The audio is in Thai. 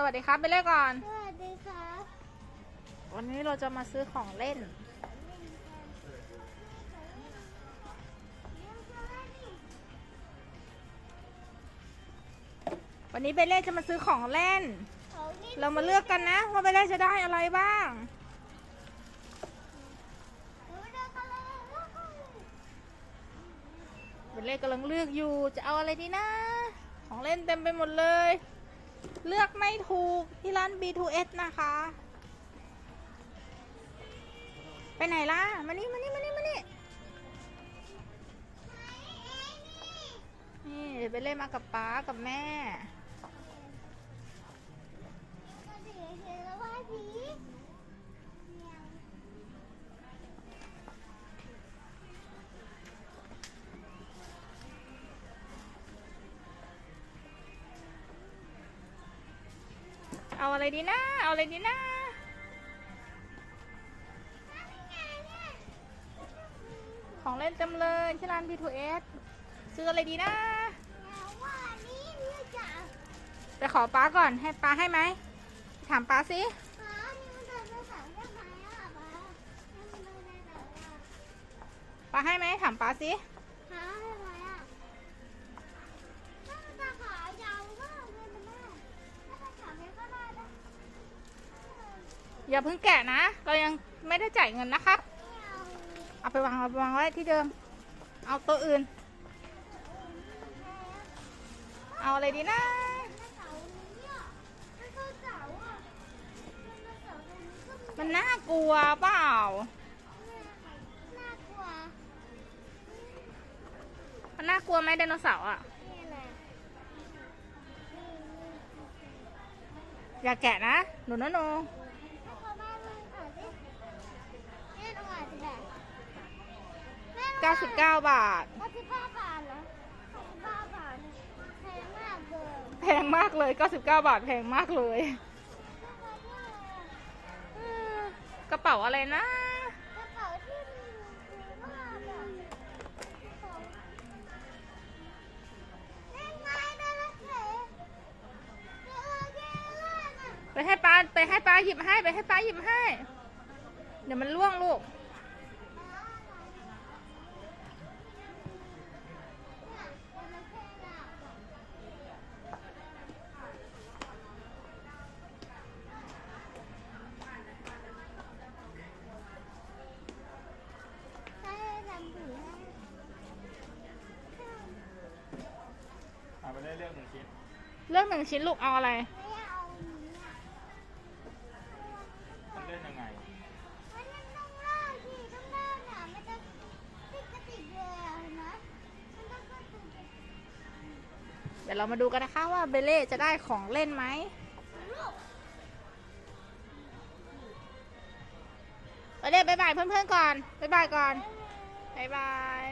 สวัสดีครับไปเล่นก่อน สวัสดีครับ วันนี้เราจะมาซื้อของเล่น วันนี้เบเล่จะมาซื้อของเล่น เรามาเลือกกันนะว่าเบเล่จะได้อะไรบ้างเบเล่กำลังเลือกอยู่จะเอาอะไรดีนะ ของเล่นเต็มไปหมดเลย เลือกไม่ถูกที่ร้าน B2S นะคะ ไปไหนล่ะ มานี่ มานี่ มานี่ มานี่นี่ เดี๋ยวไปเล่นมากับป๊ากับแม่ เอาอะไรดีนะเอาอะไรดีนะของเล่นเต็มเลยที่ร้าน B2S ซื้ออะไรดีนะไปขอป้าก่อนให้ป้าให้ไหมถามป้าสิป้าให้ไหมถามป้าสิ อย่าเพิ่งแกะนะ เรายังไม่ได้จ่ายเงินนะครับเอาไปวางเอาไปวางไว้ที่เดิม เอาตัวอื่น เอาอะไรดีนะมันน่ากลัวเปล่า มันน่ากลัวไหมไดโนเสาร์อะ อย่าแกะนะ หนูนะหนู 99 บาทก็สิบห้าบาทเหรอสิบห้าบาทแพงมากเลยแพงมากเลย 99 บาทแพงมากเลยเออกระเป๋าอะไรนะ กระเป๋าที่มีคือว่าแบบของเล่นไม้ได้แล้วเสร็จเออเย้ล่ะน่ะไปให้ป้าไปให้ป้าหยิบให้ไปให้ป้าหยิบให้ เดี๋ยวมันล่วงลูก ได้ทำถือให้ เอาไปได้เลือกหนึ่งชิ้น เลือกหนึ่งชิ้นลูกเอาอะไร มันเล่นยังไง เดี๋ยวเรามาดูกันนะคะว่าเบเล่จะได้ของเล่นไหม ไปเล่บายบายเพื่อนๆก่อนบายบายก่อนบายบาย